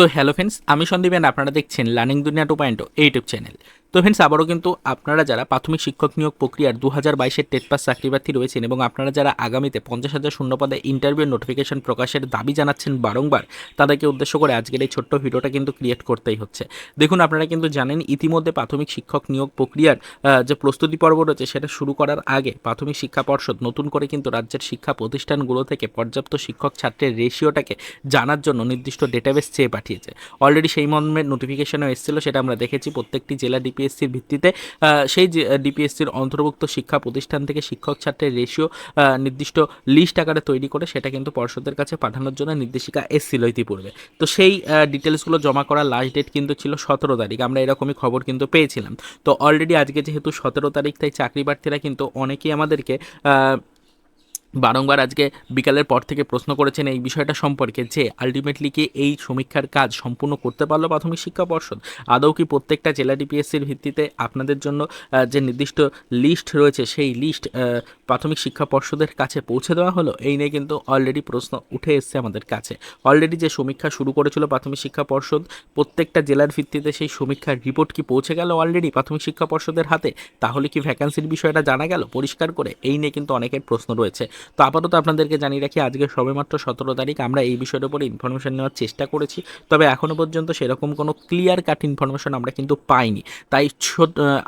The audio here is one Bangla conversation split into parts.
তো হ্যালো ফ্রেন্ডস আমি সন্দীপ সন্দীপেন আপনারা দেখছেন learning Duniya two point YouTube channel তো ফ্রেন্ডস আবারও কিন্তু আপনারা যারা প্রাথমিক শিক্ষক নিয়োগ প্রক্রিয়ার দু হাজার বাইশের টেট পাস চাকরিপ্রার্থী রয়েছেন এবং আপনারা যারা আগামীতে পঞ্চাশ হাজার শূন্য পদে ইন্টারভিউ নোটিফিকেশন প্রকাশের দাবি জানাচ্ছেন বারংবার, তাদেরকে উদ্দেশ্য করে আজকের এই ছোট্ট ভিডিওটা কিন্তু ক্রিয়েট করতেই হচ্ছে। দেখুন, আপনারা কিন্তু জানেন, ইতিমধ্যে প্রাথমিক শিক্ষক নিয়োগ প্রক্রিয়ার যে প্রস্তুতি পর্ব রয়েছে, সেটা শুরু করার আগে প্রাথমিক শিক্ষা পর্ষদ নতুন করে কিন্তু রাজ্যের শিক্ষা প্রতিষ্ঠানগুলো থেকে পর্যাপ্ত শিক্ষক ছাত্রের রেশিওটাকে জানার জন্য নির্দিষ্ট ডেটাবেস চেয়ে পাঠিয়েছে অলরেডি সেই মর্মের নোটিফিকেশনও এসেছিল, সেটা আমরা দেখেছি। প্রত্যেকটি জেলা ডিপিএসসির ভিত্তিতে সেই ডিপিএসসির অন্তর্ভুক্ত শিক্ষা প্রতিষ্ঠান থেকে শিক্ষক ছাত্রের রেশিও নির্দিষ্ট লিস্ট আকারে তৈরি করে সেটা কিন্তু পর্ষদের কাছে পাঠানোর জন্য নির্দেশিকা এসেছিল ইতিপূর্বে। তো সেই ডিটেলসগুলো জমা করার লাস্ট ডেট কিন্তু ছিল সতেরো তারিখ। আমরা এরকমই খবর কিন্তু পেয়েছিলাম। তো অলরেডি আজকে যেহেতু সতেরো তারিখ, তাই চাকরি প্রার্থীরা কিন্তু অনেকেই আমাদেরকে বারংবার আজকে বিকালের পর থেকে প্রশ্ন করেছেন এই বিষয়টা সম্পর্কে যে আলটিমেটলি কি এই সমীক্ষার কাজ সম্পূর্ণ করতে পারল প্রাথমিক শিক্ষা পর্ষদ? আদৌ কি প্রত্যেকটা জেলা ডিপিএসসির ভিত্তিতে আপনাদের জন্য যে নির্দিষ্ট লিস্ট রয়েছে সেই লিস্ট প্রাথমিক শিক্ষা পর্ষদের কাছে পৌঁছে দেওয়া হলো? এই নিয়ে কিন্তু অলরেডি প্রশ্ন উঠে এসছে আমাদের কাছে। অলরেডি যে সমীক্ষা শুরু করেছিল প্রাথমিক শিক্ষা পর্ষদ, প্রত্যেকটা জেলার ভিত্তিতে সেই সমীক্ষার রিপোর্ট কি পৌঁছে গেল অলরেডি প্রাথমিক শিক্ষা পর্ষদের হাতে? তাহলে কি ভ্যাকান্সির বিষয়টা জানা গেল? পরিষ্কার করে এই নিয়ে কিন্তু অনেকের প্রশ্ন রয়েছে। তো আপাতত আপনাদেরকে জানিয়ে রাখি, আজকে সবেমাত্র সতেরো তারিখ, আমরা এই বিষয়ের উপরে ইনফরমেশন নেওয়ার চেষ্টা করেছি। তবে এখনও পর্যন্ত সেরকম কোনো ক্লিয়ার কাট ইনফরমেশন আমরা কিন্তু পাইনি। তাই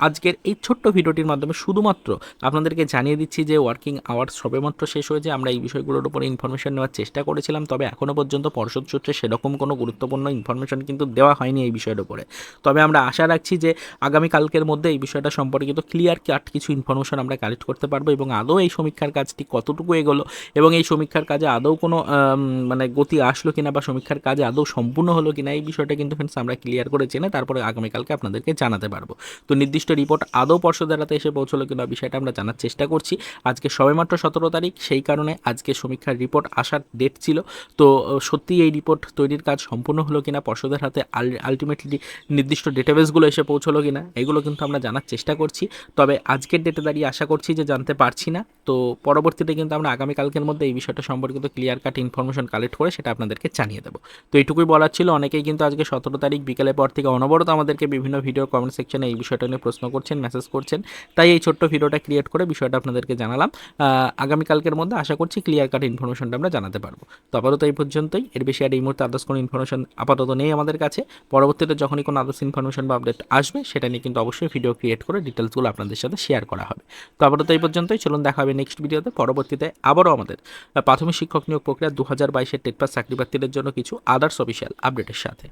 আজকের এই ছোট্ট ভিডিওটির মাধ্যমে শুধুমাত্র আপনাদেরকে জানিয়ে দিচ্ছি যে ওয়ার্কিং আওয়ার্স সবেমাত্র শেষ হয়েছে, আমরা এই বিষয়গুলোর উপরে ইনফরমেশন নেওয়ার চেষ্টা করেছিলাম, তবে এখনও পর্যন্ত পর্ষদ সূত্রে সেরকম কোনো গুরুত্বপূর্ণ ইনফরমেশন কিন্তু দেওয়া হয়নি এই বিষয়ের উপরে। তবে আমরা আশা রাখছি যে আগামীকালকের মধ্যে এই বিষয়টা সম্পর্কিত ক্লিয়ার কাট কিছু ইনফরমেশন আমরা কালেক্ট করতে পারব এবং আদৌ এই সমীক্ষার কাজটি কতটুকু এগোলো এবং এই সমীক্ষার কাজে আদৌ কোনো মানে গতি আসলো কিনা বা সমীক্ষার কাজে আদৌ সম্পূর্ণ হলো কিনা এই বিষয়টা কিন্তু ফ্রেন্ডস আমরা ক্লিয়ার করে জেনে তারপরে আগামীকালকে আপনাদেরকে জানাতে পারব। তো নির্দিষ্ট রিপোর্ট আদৌ পর্ষদের হাতে এসে পৌঁছলো কিনা বিষয়টা আমরা জানার চেষ্টা করছি। আজকে সবেমাত্র সতেরো তারিখ, সেই কারণে আজকে সমীক্ষার রিপোর্ট আসার ডেট ছিল। তো সত্যি এই রিপোর্ট তৈরির কাজ সম্পূর্ণ হলো কিনা, পর্ষদের হাতে আলটিমেটলি নির্দিষ্ট ডেটাবেসগুলো এসে পৌঁছলো কিনা, এগুলো কিন্তু আমরা জানার চেষ্টা করছি। তবে আজকের ডেটে দাঁড়িয়ে আশা করছি যে জানতে পারছি না। তো পরবর্তীতে কিন্তু আমরা আগামীকালকের মধ্যে এই বিষয়টা সম্পর্কিত ক্লিয়ার কাট ইনফরমেশন কালেক্ট করে সেটা আপনাদেরকে জানিয়ে দেবো। তো এইটুকুই বলার ছিল। অনেকেই কিন্তু আজকে সতেরো তারিখ বিকেলের পর থেকে অনবরত আমাদেরকে বিভিন্ন ভিডিও কমেন্ট সেকশনে এই বিষয়টা নিয়ে প্রশ্ন করছেন মেসেজ করছেন। তাই এই ছোট্ট ভিডিওটা ক্রিয়েট করে বিষয়টা আপনাদেরকে জানালাম। আগামীকালকের মধ্যে আশা করছি ক্লিয়ার কাট ইনফরমেশনটা আমরা জানাতে পারব। তো আপাতত এই পর্যন্তই। এর বেশি আর এই মুহূর্তে আদার্স কোনো ইনফরমেশন আপাতত নেই আমাদের কাছে। পরবর্তীতে যখনই কোনো আদার্স ইনফরমেশন বা আপডেট আসবে, সেটা নিয়ে কিন্তু অবশ্যই ভিডিও ক্রিয়েট করে ডিটেলসগুলো আপনাদের সাথে শেয়ার করা হবে। তো আপাতত এই পর্যন্তই। চলুন দেখা হবে নেক্সট ভিডিওতে পরবর্তীতে আবারও আমাদের প্রাথমিক শিক্ষক নিয়োগ প্রক্রিয়া দু হাজার বাইশের টেট পাস চাকরি প্রার্থীদের জন্য কিছু আদার্স অফিসিয়াল আপডেটের সাথে।